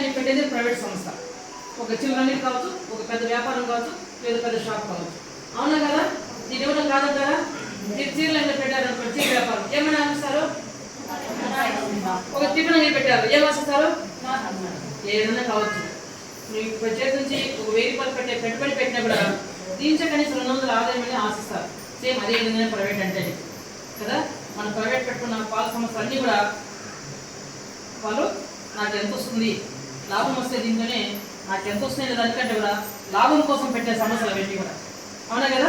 అని పెట్టేది ప్రైవేట్ సంస్థ. ఒక చిల్లరని కావచ్చు ఒక పెద్ద వ్యాపారం కావచ్చు లేదా పెద్ద షాప్ కావచ్చు. అవునా కదా? ఇది ఇవ్వడం కాదంటారా మీరు చీరలు అయినా పెట్టారు అనుకోండి చీర వ్యాపారం. ఏమైనా అనిపిస్తారు ఒక టిఫిన్ అంగడి పెట్టారు. ఏం వస్తారు ఏదైనా కావచ్చు. నువ్వు బడ్జెట్ నుంచి ఒక వెయ్యి రూపాయలు పెట్టే పెట్టుబడి పెట్టినా కూడా దీంచే కనీసం రెండు వందల ఆదాయం అని ఆశిస్తారు. సేమ్ అదే విధంగా ప్రైవేట్ అంటే కదా? మన ప్రైవేట్ పెట్టుకున్న పాల సంస్థలు అన్నీ కూడా వాళ్ళు నాకు ఎంత వస్తుంది? లాభం వస్తే దీంతోనే నాకు ఎంత వస్తుంది దానికంటే కూడా లాభం కోసం పెట్టే సమస్యలు అవన్నీ కూడా. అవునా కదా?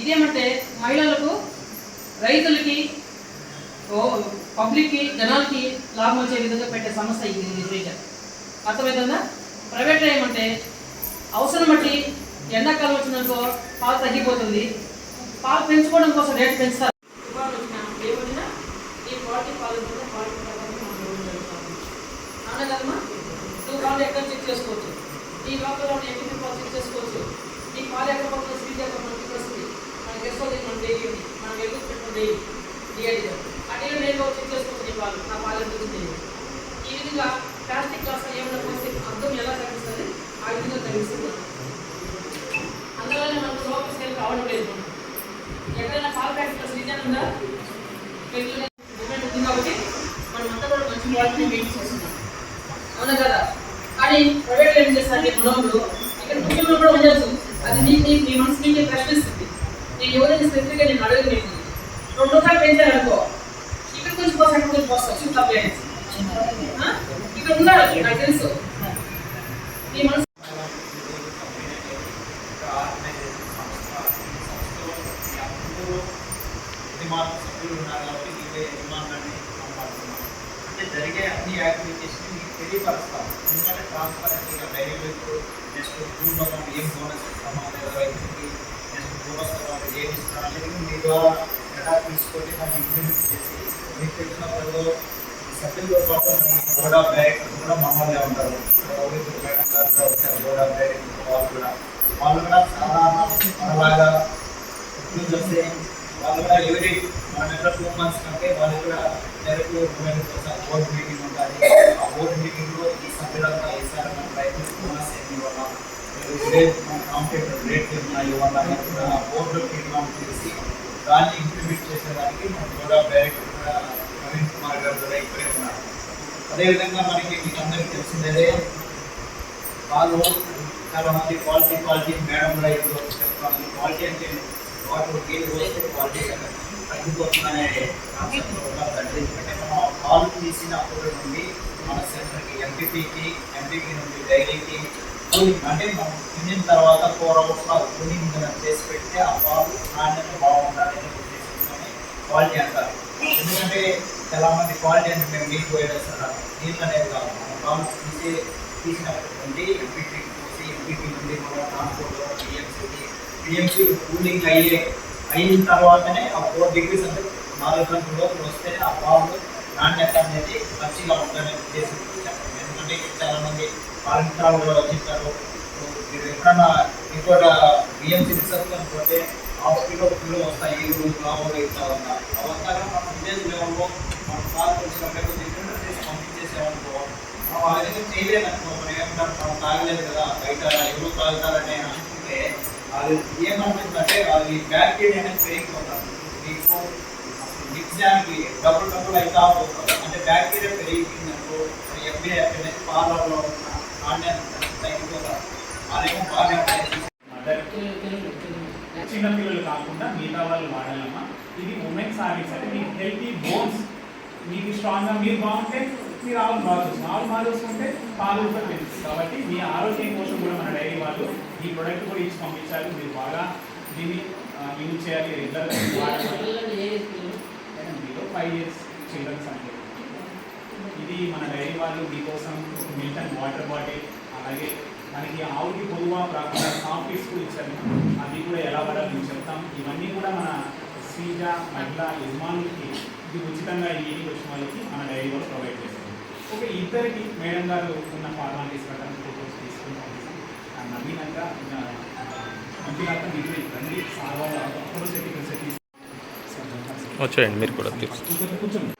ఇదేమంటే మహిళలకు రైతులకి ఓ పబ్లిక్కి జనాలకి లాభం వచ్చే విధంగా పెట్టే సమస్య ఇది లిటరేచర్ అర్థమవుతుందా ప్రైవేట్లో ఏమంటే అవసరం బట్టి ఎండాకాలం వచ్చిందనుకో పాలు తగ్గిపోతుంది. పాలు పెంచుకోవడం కోసం రేటు పెంచుతారు తుఫాను వచ్చినా, ఏం వచ్చినా ఈ క్వాలిటీ పాలు ఉంటుందో క్వాలిటీ ప్రకారం మనం ఇవ్వడం జరుగుతుంది. అవునా కదమ్మా నువ్వు పాలు ఎక్కడ చెక్ చేసుకోవచ్చు. ఈ లోపల ఉన్న ఎంపీ పాలు చెక్ చేసుకోవచ్చు. ఈ పాలు ఎక్కడ పడుతుంది? స్వీట్ ఎక్కడ మనకి వస్తుంది. మనకి వస్తుంది మన డైలీ మనం ఎదుగు పెట్టుకున్న డైలీ డిఐడిగా అడిగిన నేను చెక్ చేసుకోవచ్చు నీ పాలు నా పాలు ఎంత ఉంది ఈ విధంగా ప్లాస్టిక్ గ్లాస్ ఏమైనా పోస్తే అర్థం ఎలా కనిపిస్తుంది? ఆ విధంగా కనిపిస్తుంది. అందువల్ల మనకు లోపల సేల్ కావడం లేదు. ఎక్కడైనా పాల ప్యాకెట్ సీజన్ ఉందా? పెళ్ళి డిమాండ్ ఉంది కాబట్టి మనం అంతా కూడా మంచి వాటిని వెయిట్ చేస్తున్నాం. అవునా కదా? కానీ ప్రైవేట్ ఏం చేస్తారు గుణంలో ఇక్కడ కుటుంబంలో కూడా ఉండొచ్చు. అది నీకు నీ మనసు ప్రశ్నిస్తుంది. నేను ఎవరైనా స్పెసిఫిక్గా నేను అడగదు రెండు రూపాయలు అనుకో. ఇక్కడ కొంచెం అక్కడ కొంచెం ఇక్కడ ఉండాలి నాకు తెలుసు. నీ మనసు ఉన్నారు కాబట్టి ఇవే విమానాన్ని అంటే జరిగే అన్ని యాక్టివిటీస్ని మీకు తెలియపరుస్తాం ఎందుకంటే ట్రాన్స్పరెన్సీగా డైరీ మీకు నెక్స్ట్ జూన్ మనం ఏం బోనస్ ఇస్తామా లేదా రైతుకి నెక్స్ట్ బోనస్ తర్వాత ఏమి ఇస్తాం అనేది మీ ద్వారా ఎలా తీసుకొని దాన్ని ఇంప్లిమెంట్ చేసి మీకు తెలిసిన వాళ్ళు సభ్యులతో పాటు మీ బోర్డ్ ఆఫ్ డైరెక్టర్ కూడా మమ్మల్ని ఉంటారు. రోహిత్ మేడం గారు కూడా వచ్చారు బోర్డ్ ఆఫ్ డైరెక్టర్ వాళ్ళు కూడా. వాళ్ళు కూడా సాధారణ మనలాగా ఇప్పుడు చూస్తే వాళ్ళు కూడా ఎవరి మన దగ్గర టూ మంత్స్ కంటే వాళ్ళు కూడా డైరెక్ట్ బోర్డు మీటింగ్ ఉంటుంది ఆ బోర్డు మీటింగ్లో ఈ సభ్యులంతా ఈసారి మన రైతులు బోనస్ ఏమి ఇవ్వాలా కాంపిటేటర్ రేట్ ఏమైనా ఇవ్వాలా అని కూడా బోర్డు తీర్మానం చేసి దాన్ని ఇంప్లిమెంట్ చేసేదానికి మన బోర్డ్ ఆఫ్ కూడా నవీన్ కుమార్ గారు కూడా ఇక్కడే ఉన్నారు. అదేవిధంగా మనకి మీకు అందరికీ తెలిసిందే వాళ్ళు చాలా మంది క్వాలిటీ క్వాలిటీ మేడం కూడా ఇప్పుడు చెప్తాను క్వాలిటీ అంటే వాటర్ నీళ్ళు పోస్తే క్వాలిటీ తగ్గిపోతుందనే కాన్సెప్ట్ ఉన్నదండి ఎందుకంటే మనం పాలు తీసిన అప్పటి నుండి మన సెంటర్కి ఎంపీపీకి ఎంపీపీ నుండి డైరీకి కూలింగ్ అంటే మనం తినిన తర్వాత ఫోర్ అవర్స్లో కూలింగ్ చేసి పెడితే ఆ పాలు నాణ్యత బాగుండాలి అనే ఉద్దేశంతోనే క్వాలిటీ అంటారు ఎందుకంటే చాలా మంది క్వాలిటీ అంటే మేము నీళ్ళు పోయేస్తారు నీళ్ళు అనేది కాదు మనం పాలు తీసే తీసినప్పటి నుండి ఎంపీపీ పోసి ఎంపీపీ నుండి మన ట్రాన్స్పోర్ట్ పిఎంసీకి బిఎంసీ కూలింగ్ అయ్యే అయిన తర్వాతనే ఆ ఫోర్ డిగ్రీస్ అంటే నాలుగు గంటల లోపల వస్తేనే ఆ పాలు నాణ్యత అనేది మంచిగా ఉందనే ఉద్దేశం. ఎందుకంటే చాలామంది పాలించాలు కూడా వచ్చింటారు మీరు ఎక్కడన్నా ఇంకోట బిఎంసీ రిసర్చ్ అనుకుంటే హాస్పిటల్ ఫుల్ వస్తాయి ఈ రోజు కావాలి ఇట్లా ఉన్నా. అవంతా మనం విలేజ్ లెవెల్లో మన పాలు తెలిసినప్పుడు డిఫరెంట్ చేసి పంపించేసామనుకో మనం ఆ విధంగా చేయలేదనుకో మనం ఏమంటారు మనం తాగలేదు కదా బయట ఎవరు తాగుతారని అనుకుంటే అది ఏమవుతుందంటే అది బ్యాక్టీరియా అనేది పెరిగిపోతుంది మీకు నిత్యానికి డబ్బులు డబ్బులు అయితే పోతుంది అంటే బ్యాక్టీరియా పెరిగిందనుకో ఎఫ్ఏ అనేది పాలలో ఉన్న నాణ్యత తగ్గిపోతుంది అదేమో బాగా చిన్న పిల్లలు కాకుండా మిగతా వాళ్ళు వాడాలమ్మా. ఇది ఉమెన్స్ హాబిట్స్ అంటే మీకు హెల్తీ బోన్స్ మీకు స్ట్రాంగ్గా మీరు బాగుంటే మీరు ఆవులు బాగా చూసుకుంటారు ఆవులు బాగా చూసుకుంటే పాలు కూడా పెరుగుతుంది కాబట్టి మీ ఆరోగ్యం కోసం కూడా మన డైరీ వాళ్ళు ఈ ప్రొడక్ట్ కూడా ఇచ్చి పంపించారు మీరు బాగా దీన్ని యూజ్ చేయాలి రెగ్యులర్గా మీలో ఫైవ్ ఇయర్స్ చిల్డ్రన్స్ అంటే ఇది మన డైరీ వాళ్ళు మీకోసం మిల్టన్ వాటర్ బాటిల్ అలాగే మనకి ఆవుకి పొదువా కాకుండా కాఫీస్ కూడా ఇచ్చారు. అవి కూడా ఎలా వాడాలి మేము చెప్తాం. ఇవన్నీ కూడా మన శ్రీజ మహిళ యజమానులకి ఇది ఉచితంగా ఈ మీటింగ్ వచ్చిన వాళ్ళకి మన డైరీ కూడా ప్రొవైడ్ చేస్తాం ఒక ఇద్దరికి మేడం గారు ఉన్న ఫార్మాలిటీస్ ప్రకారం వచ్చేయండి మీరు కూడా తీసుకో